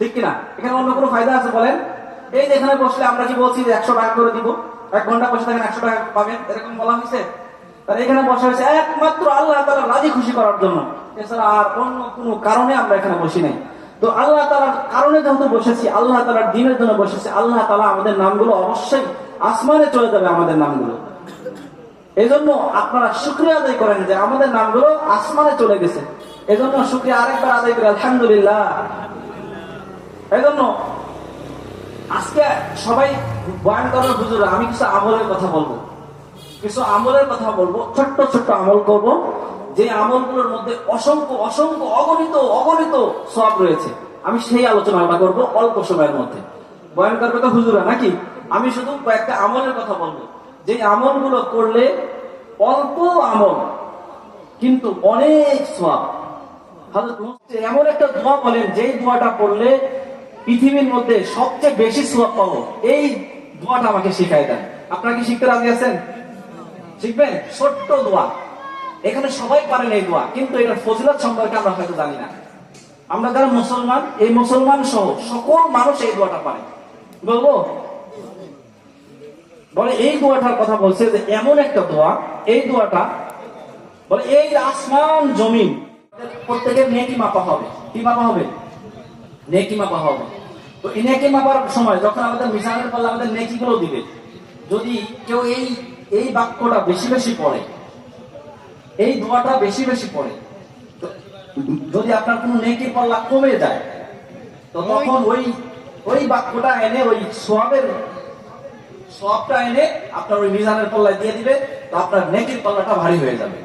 ঠিক কিনা? এখানে অন্য কোনো ফায়দা আছে বলেন? এই যে এখানে বসলে আমরা কি বলছি যে একশো টাকা করে দিব? এক ঘণ্টা বসে থাকেন, একশো টাকা পাবেন, এরকম বলা হয়েছে? এখানে বসা হয়েছে একমাত্র আল্লাহ তালা রাজি খুশি করার জন্য। এছাড়া আর অন্য কোনো কারণে আমরা এখানে বসি নাই। তো আল্লাহ তালার কারণে যেহেতু বসেছি, আল্লাহ তালার দিনের জন্য বসেছি, আল্লাহ তালা আমাদের নামগুলো অবশ্যই আসমানে চলে যাবে আমাদের নামগুলো। এই জন্য আপনারা শুক্রিয়া আদায় করেন যে আমাদের নামগুলো আসমানে চলে গেছে। এই জন্য শুক্রিয়া আরেকবার আদায় করে, আলহামদুলিল্লাহ। এই জন্য আজকে সবাই বয়ান করার হুজুর, আমি কিছু আমলের কথা বলব। কিছু আমলের কথা বলব, ছোট্ট ছোট্ট আমল করব, যে আমলগুলোর মধ্যে অসংখ্য অসংখ্য অগণিত অগণিত সব রয়েছে। আমি সেই আলোচনাটা করব অল্প সময়ের মধ্যে। বয়ান করবে তো হুজুরা নাকি? আমি শুধু কয়েকটা আমলের কথা বলব। যে আমলগুলো করলে অল্প আমল, কিন্তু অনেক সব এমন একটা দোয়া বলেন, যেই দোয়াটা পড়লে পৃথিবীর মধ্যে সবচেয়ে বেশি সোয়াব পাবো। এই দোয়াটা আমাকে শিখাই দেন। আপনারা কি শিখতে রাজি আছেন? শিখবেন? ছোট্ট দোয়া। এখানে সবাই পারেন এই দোয়া, কিন্তু এটার ফজিলত সম্পর্কে আমরা হয়তো জানি না। আমরা যারা মুসলমান, এই মুসলমান সহ সকল মানুষ এই দোয়াটা পারে। বলব? বলে, এই দোয়াটার কথা বলছে যে, এমন একটা দোয়া, এই দোয়াটা, বলে, এই আসমান জমিন, প্রত্যেকের নেকি মাপা হবে। কি মাপা হবে? নেকি মাপা হবে। তো এই নেকি মাপার সময় যখন আমাদের মিশানের পাল্লা আমাদের নেকি গুলো দিবে যদি কেউ এই এই বাক্যটা বেশি বেশি পড়ে এই দোয়াটা বেশি বেশি পড়ে তো যদি আপনার কোনো নেকি পাল্লা কমে যায় তো তখন ওই ওই বাক্যটা এনে ওই সোয়াবের সবটা এনে আপনার ওই মিজানের পাল্লায় দিয়ে দিবে তো আপনার নেকির পাল্লাটা ভারী হয়ে যাবে।